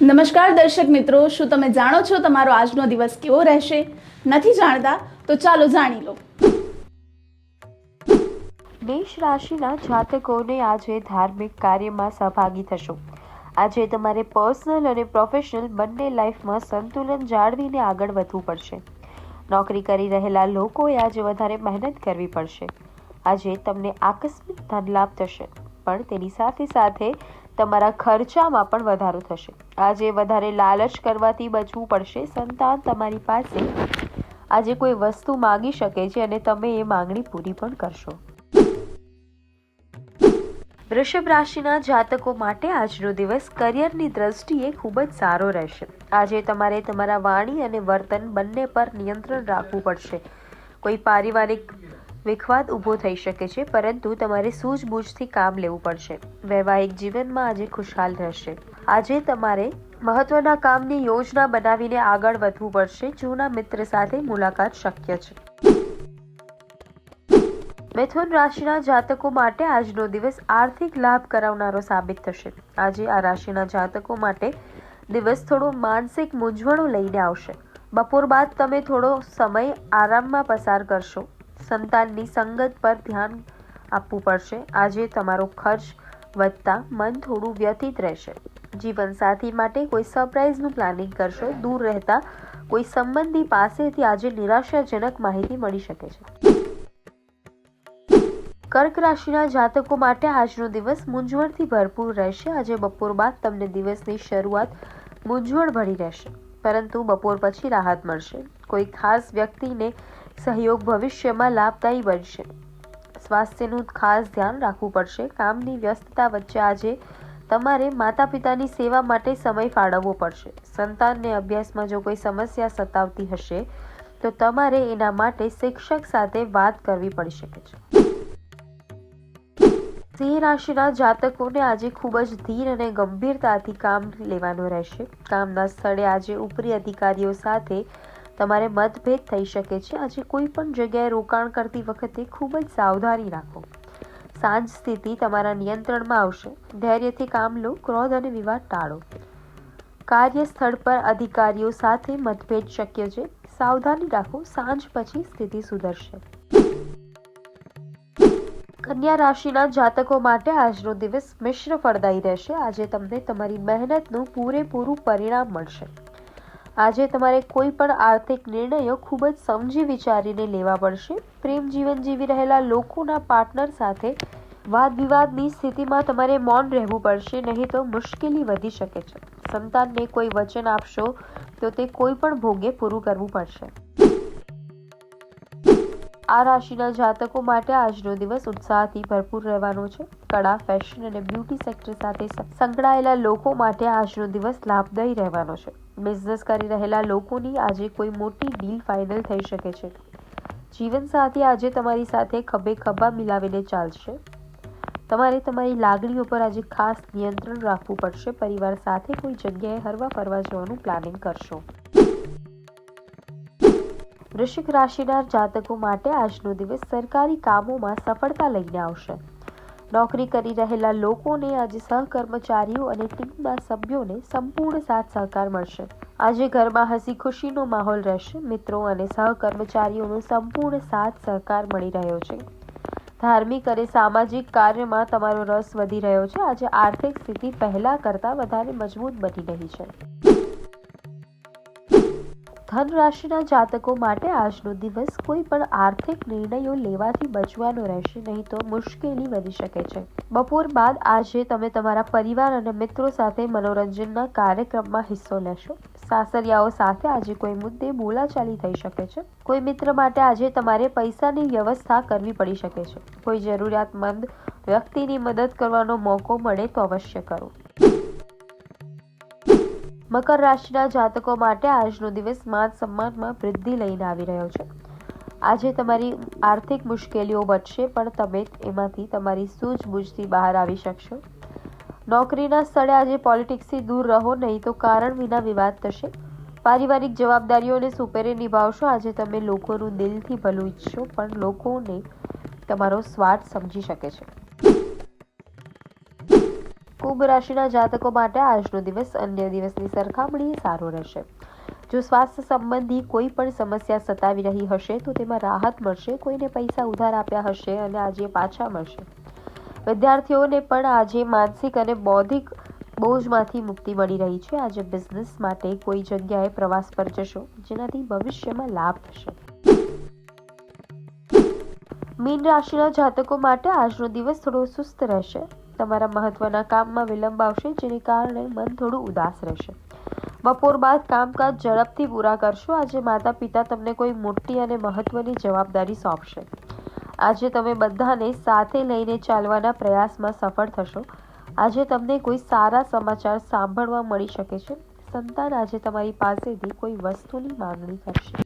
નમસ્કાર દર્શક મિત્રો, શું તમે જાણો છો તમારો આજનો દિવસ કેવો રહેશે? નથી જાણતા તો ચાલો જાણી લો. મેષ રાશિના જાતકોને આજે ધાર્મિક કાર્યમાં સહભાગી થશો. આજે તમારે પર્સનલ અને પ્રોફેશનલ બંને લાઈફમાં સંતુલન જાળવીને આગળ વધવું પડશે. નોકરી કરી રહેલા લોકોએ આજે વધારે મહેનત કરવી પડશે. આજે તમને આકસ્મિક ધન લાભ થશે, પણ તેની સાથે સાથે તમારા ખર્ચામાં પણ વધારો થશે. આજે વધારે લાલચ કરવાથી બચવું પડશે. સંતાન તમારી પાસે આજે કોઈ વસ્તુ માંગી શકે છે અને તમે એ માંગણી પૂરી પણ કરશો. વૃષભ રાશિના જાતકો માટે આજનો દિવસ કરિયરની દ્રષ્ટિએ ખૂબ જ સારો રહેશે. આજે તમારે તમારા વાણી અને વર્તન બંને પર નિયંત્રણ રાખવું પડશે. કોઈ પારિવારિક વિખવાદ ઊભો થઈ શકે છે, પરંતુ તમારે સૂઝબૂઝથી કામ લેવું પડશે. વૈવાહિક જીવનમાં આજે ખુશહાલ રહેશે. આજે તમારે મહત્વના કામની યોજના બનાવીને આગળ વધવું પડશે. જૂના મિત્ર સાથે મુલાકાત શક્ય છે. મિથુન રાશિના જાતકો માટે આજનો દિવસ આર્થિક લાભ કરાવનારો સાબિત થશે. આજે આ રાશિના જાતકો માટે દિવસ થોડો માનસિક મૂંઝવણો લઈને આવશે. બપોર બાદ તમે થોડો સમય આરામમાં પસાર કરશો. સંતાનની સંગત પર ધ્યાન આપવું પડશે. આજે તમારો ખર્ચ વધતા મન થોડું વ્યથિત રહેશે. જીવનસાથી માટે કોઈ સરપ્રાઇઝનું પ્લાનિંગ કરશો. દૂર રહેતા કોઈ સંબંધી પાસેથી આજે નિરાશાજનક માહિતી મળી શકે છે. કર્ક રાશિના જાતકો માટે આજનો દિવસ મૂંઝવણથી ભરપૂર રહેશે. આજે બપોર બાદ તમને દિવસની શરૂઆત મૂંઝવણ ભરી રહેશે. પરંતુ બપોર પછી રાહત મળશે. કોઈ ખાસ વ્યક્તિને સહયોગ ભવિષ્યમાં લાભદાયી બનશે. સ્વાસ્થ્યનું ખાસ ધ્યાન રાખવું પડશે. કામની વ્યસ્તતા વચ્ચે આજે તમારે માતા પિતાની સેવા માટે સમય ફાળવવો પડશે. સંતાનને અભ્યાસમાં જો કોઈ સમસ્યા સતાવતી હશે, તો તમારે એના માટે શિક્ષક સાથે વાત કરવી પડી શકે છે. સિંહ રાશિના જાતકોને આજે ખૂબ જ ધીર અને ગંભીરતાથી કામ લેવાનું રહેશે. કામના સ્થળે આજે ઉપરી અધિકારીઓ સાથે તમારે મતભેદ થઈ શકે છે. આજે કોઈ પણ જગ્યાએ રોકાણ કરતી વખતે ખૂબ જ સાવધાની રાખો. સાંજ સ્થિતિ તમારા નિયંત્રણમાં આવશે. ધૈર્યથી કામ લો, ક્રોધ અને વિવાદ ટાળો. કાર્યસ્થળ પર અધિકારીઓ સાથે મતભેદ શક્ય છે. સાવધાની રાખો, સાંજ પછી સ્થિતિ સુધરશે. કન્યા રાશિના જાતકો માટે આજનો દિવસ મિશ્ર ફળદાયી રહેશે. આજે તમને તમારી મહેનતનું પૂરેપૂરું પરિણામ મળશે. આજે તમારે કોઈ પણ આર્થિક નિર્ણયો ખૂબ જ સમજી વિચારીને લેવા પડશે. પ્રેમ જીવન જીવી રહેલા લોકોના પાર્ટનર સાથે વાદ વિવાદની સ્થિતિમાં તમારે મૌન રહેવું પડશે, નહીં તો મુશ્કેલી વધી શકે છે. સંતાનને કોઈ વચન આપશો, તો તે કોઈ પણ ભોગે પૂરું કરવું પડશે. આ રાશિના જાતકો માટે આજનો દિવસ ઉત્સાહથી ભરપૂર રહેવાનો છે. કળા, ફેશન અને બ્યુટી સેક્ટર સાથે સંકળાયેલા લોકો માટે આજનો દિવસ લાભદાયી રહેવાનો છે. બિઝનેસ કરી રહેલા લોકોની આજે કોઈ મોટી ડીલ ફાઇનલ થઈ શકે છે. જીવનસાથી આજે તમારી સાથે ખભે ખભા મિલાવીને ચાલશે. તમારે તમારી લાગણીઓ પર આજે ખાસ નિયંત્રણ રાખવું પડશે. પરિવાર સાથે કોઈ જગ્યાએ હરવા ફરવા જવાનું પ્લાનિંગ કરશો. વૃશ્ચિક રાશિના જાતકો માટે આજનો દિવસ સરકારી કામોમાં સફળતા લઈને આવશે. નોકરી કરી રહેલા લોકોને આજે સહકર્મચારીઓ અને ટીમના સભ્યોને સંપૂર્ણ સાથ સહકાર મળશે. આજે ઘરમાં હસી ખુશીનો માહોલ રહેશે. મિત્રો અને સહકર્મચારીઓનો સંપૂર્ણ સાથ સહકાર મળી રહ્યો છે. ધાર્મિક અને સામાજિક કાર્યમાં તમારો રસ વધી રહ્યો છે. આજે આર્થિક સ્થિતિ પહેલાં કરતાં વધારે મજબૂત બની રહી છે. ધન રાશિના જાતકો માટે આજનો દિવસ કોઈ પણ આર્થિક નિર્ણયો લેવાથી બચવાનો રહેશે નહીં તો મુશ્કેલી વધી શકે છે. બપોર બાદ આજે તમે તમારા પરિવાર અને મિત્રો સાથે મનોરંજનના કાર્યક્રમમાં હિસ્સો લેશો. સાસરિયાઓ સાથે આજે કોઈ મુદ્દે બોલાચાલી થઈ શકે છે. કોઈ મિત્ર માટે આજે તમારે પૈસાની વ્યવસ્થા કરવી પડી શકે છે. કોઈ જરૂરિયાતમંદ વ્યક્તિની મદદ કરવાનો મોકો મળે તો અવશ્ય કરો. મકર રાશિના જાતકો માટે આજનો દિવસ માન સન્માનમાં વૃદ્ધિ લઈને આવી રહ્યો છે. આજે તમારી આર્થિક મુશ્કેલીઓ વધશે, પણ તમે એમાંથી તમારી સૂઝબૂઝથી બહાર આવી શકશો. નોકરીના સ્થળે આજે પોલિટિક્સથી દૂર રહો, નહીં તો કારણ વિના વિવાદ થશે. પારિવારિક જવાબદારીઓને સુપેરે નિભાવશો. આજે તમે લોકોનું દિલથી ભલું ઈચ્છશો પણ લોકોને તમારો સ્વાર્થ સમજી શકે છે. કુંભ રાશિના જાતકો માટે આજનો દિવસ અન્ય દિવસની સરખામણીએ સારો રહેશે. જો સ્વાસ્થ્ય સંબંધી કોઈ પણ સમસ્યા સતાવી રહી હશે, તો તેમાં રાહત મળશે, કોઈને પૈસા ઉધાર આપ્યા હશે અને આજે પાછા મળશે. વિદ્યાર્થીઓને પણ આજે માનસિક અને બૌદ્ધિક બોજમાંથી મુક્તિ મળી રહી છે. આજે બિઝનેસ માટે કોઈ જગ્યાએ પ્રવાસ પર જશો, જેનાથી ભવિષ્યમાં લાભ થશે. મીન રાશિના જાતકો માટે આજનો દિવસ થોડો સુસ્ત રહેશે. તમારા મહત્વના કામમાં વિલંબ આવશે, જેને કારણે મન થોડું ઉદાસ રહેશે. બપોર બાદ કામકાજ ઝડપથી પૂરા કરશો. આજે માતા પિતા તમને કોઈ મોટી અને મહત્વની જવાબદારી સોંપશે. આજે તમે બધાને સાથે લઈને ચાલવાના પ્રયાસમાં સફળ થશો. આજે તમને કોઈ સારા સમાચાર સાંભળવા મળી શકે છે. સંતાન આજે તમારી પાસેથી કોઈ વસ્તુની માંગણી કરશે.